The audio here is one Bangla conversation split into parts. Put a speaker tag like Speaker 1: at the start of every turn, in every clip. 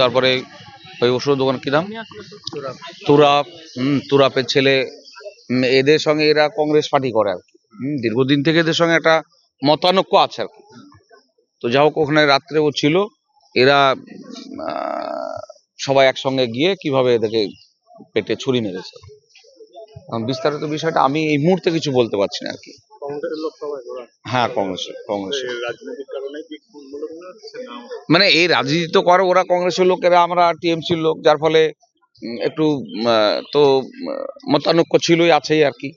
Speaker 1: তারপরে ওই ওষুধ দোকান, কি নাম? তুরাপ, হুম, তুরাপের ছেলে এদের সঙ্গে এরা কংগ্রেস পার্টি করে আর কি। দীর্ঘদিন থেকে এদের সঙ্গে একটা মতানৈক্য আছে আর তো যা হোক, ওখানে রাত্রে ও ছিল, এরা সবাই একসঙ্গে গিয়ে কীভাবে এদেরকে পেটে ছুরি মেরেছে। বিস্তারিত বিষয়টা আমি এই মুহূর্তে কিছু বলতে পারছি না আর কি। হ্যাঁ কংগ্রেস
Speaker 2: মনে
Speaker 1: এই রাজনীতি তো করে ওরা কংগ্রেসের লোকেরা আমরা টিএমসির লোক যার ফলে একটু তো মতানৈক্য ছিলই আছেই আর কি।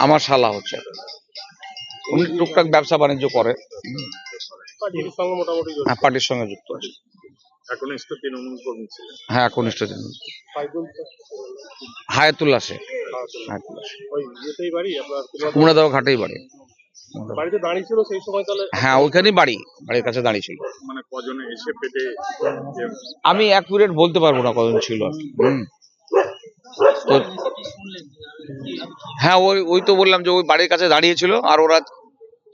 Speaker 1: আমার শালা হচ্ছে। উনি টুকটাক ব্যবসা বাণিজ্য করে। হ্যাঁ পার্টির সঙ্গে যুক্ত আছে।
Speaker 2: তৃণমূল কর্মী ছিলেন।
Speaker 1: হ্যাঁ কনিষ্ঠ জন হায়াতুল্লাহ শেখ হায়াতুল্লাহ শেখ
Speaker 2: ওই ইয়েতেই বাড়ি? আপনার কুমার-
Speaker 1: কুমড়াদাও ঘাটেই বাড়ি।
Speaker 2: বাড়িতে দাঁড়িয়ে ছিল সেই সময় তাহলে?
Speaker 1: হ্যাঁ ওইখানেই বাড়ি। বাড়ির কাছে দাঁড়িয়ে ছিল।
Speaker 2: মানে কজনে এসে পেটে
Speaker 1: আমি এক মিনিট বলতে পারব না কজন ছিল কি। তো হ্যাঁ ওই ওই তো বললাম যে ওই বাড়ির কাছে দাঁড়িয়ে ছিল আর ওরা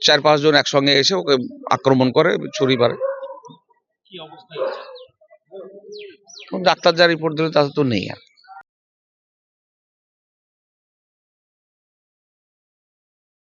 Speaker 1: চার পাঁচজন একসঙ্গে এসে ওকে আক্রমণ করে ছুরি মারে। ডাক্তার যা রিপোর্ট দিল তাতে তো নেই আর।